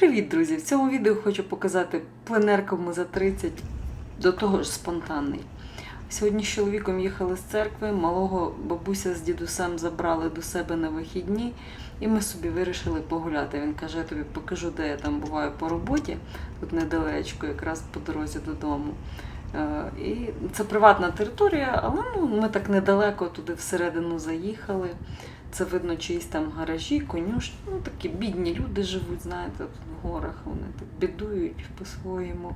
Привіт, друзі! В цьому відео хочу показати пленеркому за 30, до того ж спонтанний. Сьогодні з чоловіком їхали з церкви, малого бабуся з дідусем забрали до себе на вихідні, і ми собі вирішили погуляти. Він каже, я тобі покажу, де я там буваю по роботі, тут недалечко, якраз по дорозі додому. Е, І це приватна територія, але ну, ми так недалеко туди всередину заїхали. Це видно чиїсь там гаражі, конюшні. Ну такі бідні люди живуть, знаєте, в горах вони так бідують по-своєму.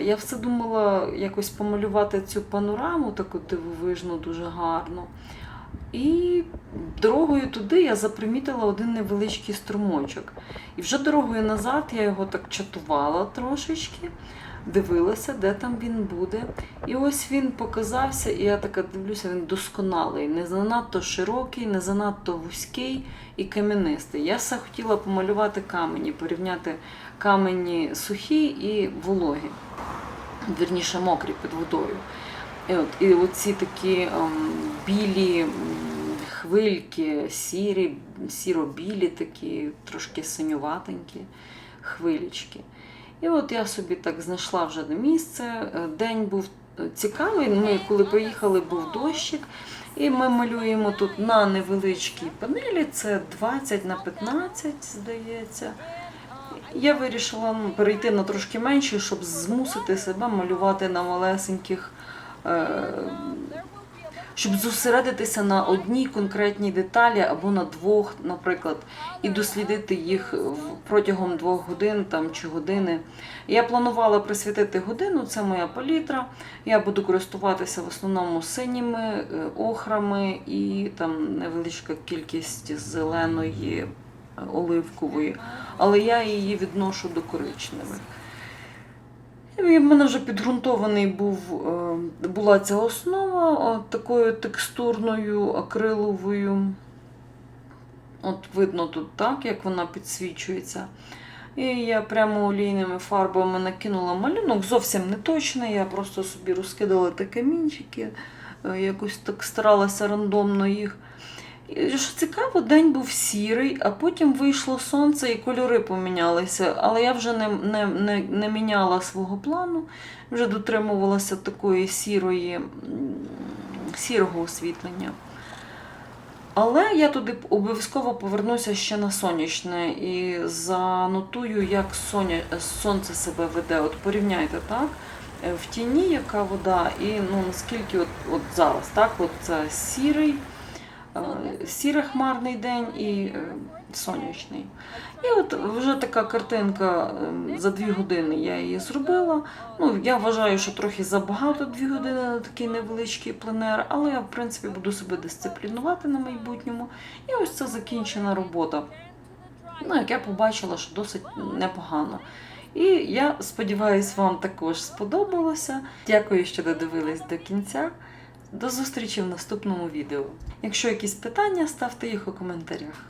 Я все думала якось помалювати цю панораму, таку дивовижну, дуже гарну. І дорогою туди я запримітила один невеличкий струмочок. І вже дорогою назад я його так чатувала трошечки, дивилася, де там він буде. І ось він показався, і я така дивлюся, він досконалий, не занадто широкий, не занадто вузький і кам'янистий. Я все хотіла помалювати камені, порівняти камені сухі і вологі, вірніше мокрі під водою. І, от, і оці такі ем, білі хвильки, сірі, сіро-білі такі, трошки синюватенькі хвилічки. І от я собі так знайшла вже на місце. Е, День був цікавий. Ми, коли приїхали, був дощик. І ми малюємо тут на невеличкій панелі, це 20 на 15, здається. Я вирішила перейти на трошки менше, щоб змусити себе малювати на малесеньких, е, щоб зосередитися на одній конкретній деталі або на двох, наприклад, і дослідити їх протягом двох годин там, чи години. Я планувала присвятити годину, це моя палітра. Я буду користуватися в основному синіми, е, охрами і там невеличка кількість зеленої, е, оливкової, але я її відношу до коричневих. І в мене вже підґрунтований був, е, була ця основа такою текстурною, акриловою. От видно тут так, як вона підсвічується. І я прямо олійними фарбами накинула малюнок, зовсім не точний, я просто собі розкидала ті камінчики, е, якось так старалася рандомно їх. І що цікаво, день був сірий, а потім вийшло сонце і кольори помінялися. Але я вже не, не, не, не міняла свого плану, вже дотримувалася такої сірої, сірого освітлення. Але я туди обов'язково повернуся ще на сонячне і занотую, як соня, сонце себе веде. От порівняйте так. е, В тіні яка вода, і ну, наскільки от, от зараз, так, от це сірий, е, хмарний день і е, сонячний. І от вже така картинка е, за дві години я її зробила. Ну, я вважаю, що трохи забагато дві години на такий невеличкий пленер, але я, в принципі, буду себе дисциплінувати на майбутньому. І ось це закінчена робота. Ну, як я побачила, що досить непогано. І я сподіваюся, вам також сподобалося. Дякую, що додивились до кінця. До зустрічі в наступному відео. Якщо якісь питання, ставте їх у коментарях.